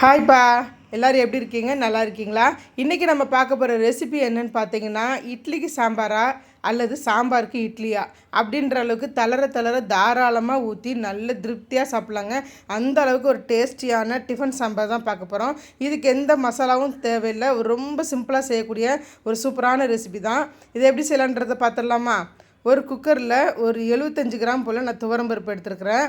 ஹாய்ப்பா எல்லோரும் எப்படி இருக்கீங்க? நல்லா இருக்கீங்களா? இன்றைக்கி நம்ம பார்க்க போகிற ரெசிபி என்னன்னு பார்த்தீங்கன்னா இட்லிக்கு சாம்பாரா அல்லது சாம்பாருக்கு இட்லியா? அப்படின்ற அளவுக்கு தளர தளர தாராளமாக ஊற்றி நல்ல திருப்தியாக சாப்பிட்லாங்க. அந்த அளவுக்கு ஒரு டேஸ்டியான டிஃபன் சாம்பார் தான் பார்க்க போகிறோம் இதுக்கு எந்த மசாலாவும் தேவையில்லை. ரொம்ப சிம்பிளாக செய்யக்கூடிய ஒரு சூப்பரான ரெசிபி தான். இதை எப்படி செய்யலான்றதை பார்த்துடலாமா? ஒரு குக்கரில் ஒரு எழுபத்தஞ்சு கிராம் போல் நான் துவரம்பருப்பு எடுத்துருக்குறேன்.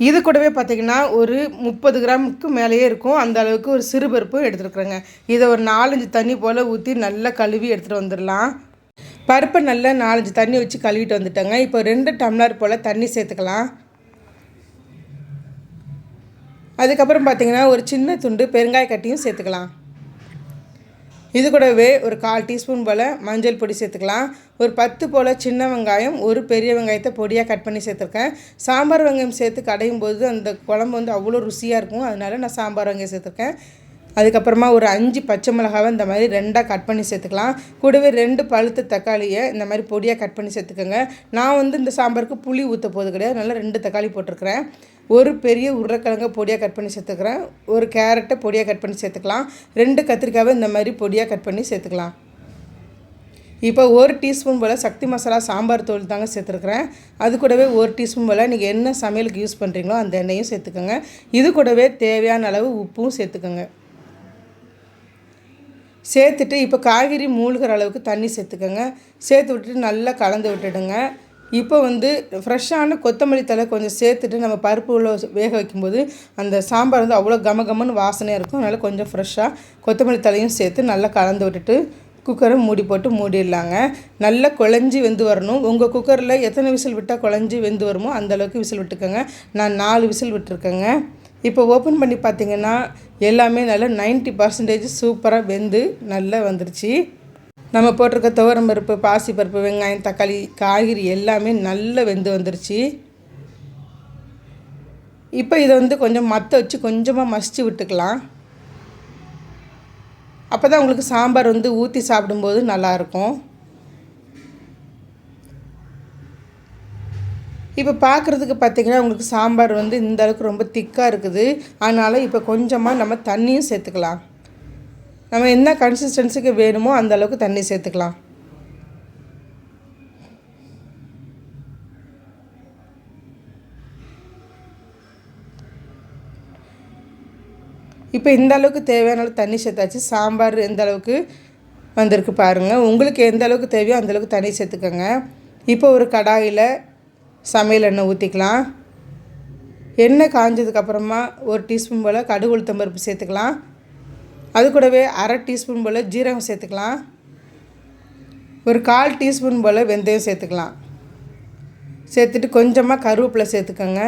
இது கூடவே பார்த்திங்கன்னா ஒரு முப்பது கிராமுக்கு மேலேயே இருக்கும். அந்த அளவுக்கு ஒரு சிறு பருப்பும் எடுத்துருக்குறேங்க. இதை ஒரு நாலஞ்சு தண்ணி போல் ஊற்றி நல்லா கழுவி எடுத்துகிட்டு வந்துடலாம் பருப்பை நல்லா நாலஞ்சு தண்ணி வச்சு கழுவிட்டு வந்துட்டேங்க. இப்போ ரெண்டு டம்ளர் போல் தண்ணி சேர்த்துக்கலாம். அதுக்கப்புறம் பார்த்திங்கன்னா ஒரு சின்ன துண்டு பெருங்காய கட்டியும் சேர்த்துக்கலாம். இது கூடவே ஒரு கால் டீஸ்பூன் போல் மஞ்சள் பொடி சேர்த்துக்கலாம். ஒரு பத்து போல் சின்ன வெங்காயம் ஒரு பெரிய வெங்காயத்தை பொடியாக கட் பண்ணி சேர்த்துருக்கேன். சாம்பார் வெங்காயம் சேர்த்து கடையும் போது அந்த குழம்பு வந்து அவ்வளோ ருசியாக இருக்கும். அதனால நான் சாம்பார் வெங்காயம் சேர்த்துருக்கேன். அதுக்கப்புறமா ஒரு அஞ்சு பச்சை மிளகாவை இந்த மாதிரி ரெண்டாக கட் பண்ணி சேர்த்துக்கலாம். கூடவே ரெண்டு பழுத்த தக்காளியை இந்த மாதிரி பொடியாக கட் பண்ணி சேர்த்துக்கோங்க. நான் வந்து இந்த சாம்பாருக்கு புளி ஊற்ற போது கிடையாது. நல்லா ரெண்டு தக்காளி போட்டிருக்கிறேன். ஒரு பெரிய உருளைக்கிழங்க பொடியாக கட் பண்ணி சேர்த்துக்கிறேன். ஒரு கேரட்டை பொடியாக கட் பண்ணி சேர்த்துக்கலாம். ரெண்டு கத்திரிக்காவை இந்த மாதிரி பொடியாக கட் பண்ணி சேர்த்துக்கலாம். இப்போ ஒரு டீஸ்பூன் போல் சக்தி மசாலா சாம்பார் தூள் தாங்க சேர்த்துருக்குறேன். அது கூடவே ஒரு டீஸ்பூன் போல் நீங்கள் என்ன சமையலுக்கு யூஸ் பண்ணுறீங்களோ அந்த எண்ணெயும் சேர்த்துக்கோங்க. இது கூடவே தேவையான அளவு உப்பும் சேர்த்துக்கோங்க. சேர்த்துட்டு இப்போ காய்கறி மூழ்கிற அளவுக்கு தண்ணி சேர்த்துக்கோங்க. சேர்த்து விட்டுட்டு நல்லா கலந்து விட்டுடுங்க. இப்போ வந்து ஃப்ரெஷ்ஷான கொத்தமல்லி தலை கொஞ்சம் சேர்த்துட்டு நம்ம பருப்பு உள்ள வேக வைக்கும்போது அந்த சாம்பார் வந்து அவ்வளோ கம கமன்னு வாசனையாக இருக்கும். அதனால் கொஞ்சம் ஃப்ரெஷ்ஷாக கொத்தமல்லி தலையும் சேர்த்து நல்லா கலந்து விட்டுட்டு குக்கரை மூடி போட்டு மூடிடலாங்க. நல்லா குழஞ்சி வெந்து வரணும். உங்கள் குக்கரில் எத்தனை விசில் விட்டால் குழஞ்சி வெந்து வருமோ அந்தளவுக்கு விசில் விட்டுக்கோங்க. நான் நாலு விசில் விட்டுருக்கேங்க. இப்போ ஓப்பன் பண்ணி பார்த்தீங்கன்னா எல்லாமே நல்லா நைன்ட்டி பர்சன்டேஜ் சூப்பராக வெந்து நல்லா வந்துருச்சு. நம்ம போட்டிருக்க துவரம் பருப்பு பாசி பருப்பு வெங்காயம் தக்காளி காய்கறி எல்லாமே நல்லா வெந்து வந்துருச்சு. இப்போ இதை வந்து கொஞ்சம் மற்ற வச்சு கொஞ்சமாக மசித்து விட்டுக்கலாம். அப்போ தான் உங்களுக்கு சாம்பார் வந்து ஊற்றி சாப்பிடும்போது நல்லாயிருக்கும் இப்போ பார்க்குறதுக்கு பார்த்திங்கன்னா உங்களுக்கு சாம்பார் வந்து இந்த அளவுக்கு ரொம்ப திக்காக இருக்குது. அதனால் இப்போ கொஞ்சமாக நம்ம தண்ணியும் சேர்த்துக்கலாம். நம்ம என்ன கன்சிஸ்டன்சிக்கு வேணுமோ அந்த அளவுக்கு தண்ணி சேர்த்துக்கலாம். இப்போ இந்த அளவுக்கு தேவையான தண்ணி சேர்த்தாச்சு. சாம்பார் எந்த அளவுக்கு வந்திருக்கு பாருங்கள் உங்களுக்கு எந்த அளவுக்கு தேவையோ அந்தளவுக்கு தண்ணி சேர்த்துக்கோங்க. இப்போ ஒரு கடாயில் சமையல் எண்ணெய் ஊற்றிக்கலாம் எண்ணெய் காஞ்சதுக்கப்புறமா ஒரு டீஸ்பூன் போல் கடுகு உளுத்தம் பருப்பு சேர்த்துக்கலாம். அது கூடவே அரை டீஸ்பூன் போல் ஜீரகம் சேர்த்துக்கலாம். ஒரு கால் டீஸ்பூன் போல் வெந்தயம் சேர்த்துக்கலாம். சேர்த்துட்டு கொஞ்சமாக கருவேப்பிலை சேர்த்துக்கோங்க.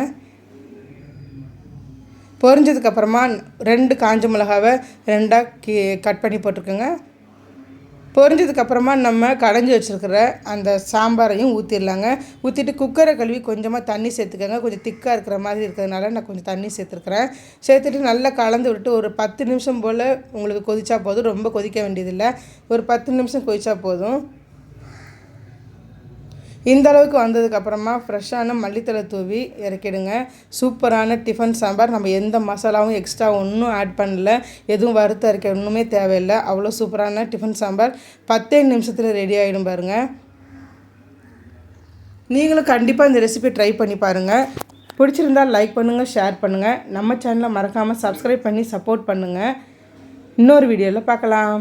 பொரிஞ்சதுக்கப்புறமா ரெண்டு காஞ்ச மிளகாவை ரெண்டாக கீ கட் பண்ணி போட்டுருக்கோங்க பொரிஞ்சதுக்கப்புறமா நம்ம கடைஞ்சி வச்சுருக்கிற அந்த சாம்பாரையும் ஊற்றிடலாங்க ஊற்றிட்டு குக்கரை கழுவி கொஞ்சமாக தண்ணி சேர்த்துக்கோங்க. கொஞ்சம் திக்காக இருக்கிற மாதிரி இருக்கிறதுனால நான் கொஞ்சம் தண்ணி சேர்த்துருக்குறேன். சேர்த்துட்டு நல்லா கலந்து விட்டு ஒரு பத்து நிமிஷம் போல் உங்களுக்கு கொதிச்சா போதும். ரொம்ப கொதிக்க வேண்டியதில்லை. ஒரு பத்து நிமிஷம் கொதிச்சா போதும். இந்த அளவுக்கு வந்ததுக்கப்புறமா ஃப்ரெஷ்ஷான மல்லித்தலை தூவி இறக்கிடுங்க. சூப்பரான டிஃபன் சாம்பார். நம்ம எந்த மசாலாவும் எக்ஸ்ட்ரா ஒன்றும் ஆட் பண்ணல. எதுவும் வறுத்த அரைக்க ஒன்றுமே தேவையில்லை. அவ்வளோ சூப்பரான டிஃபன் சாம்பார். பத்தே நிமிஷத்தில் ரெடி ஆகிடும் பாருங்கள் நீங்களும் கண்டிப்பாக இந்த ரெசிபி ட்ரை பண்ணி பாருங்கள் பிடிச்சிருந்தால் லைக் பண்ணுங்கள் ஷேர் பண்ணுங்கள் நம்ம சேனலை மறக்காமல் சப்ஸ்கிரைப் பண்ணி சப்போர்ட் பண்ணுங்கள் இன்னொரு வீடியோவில் பார்க்கலாம்.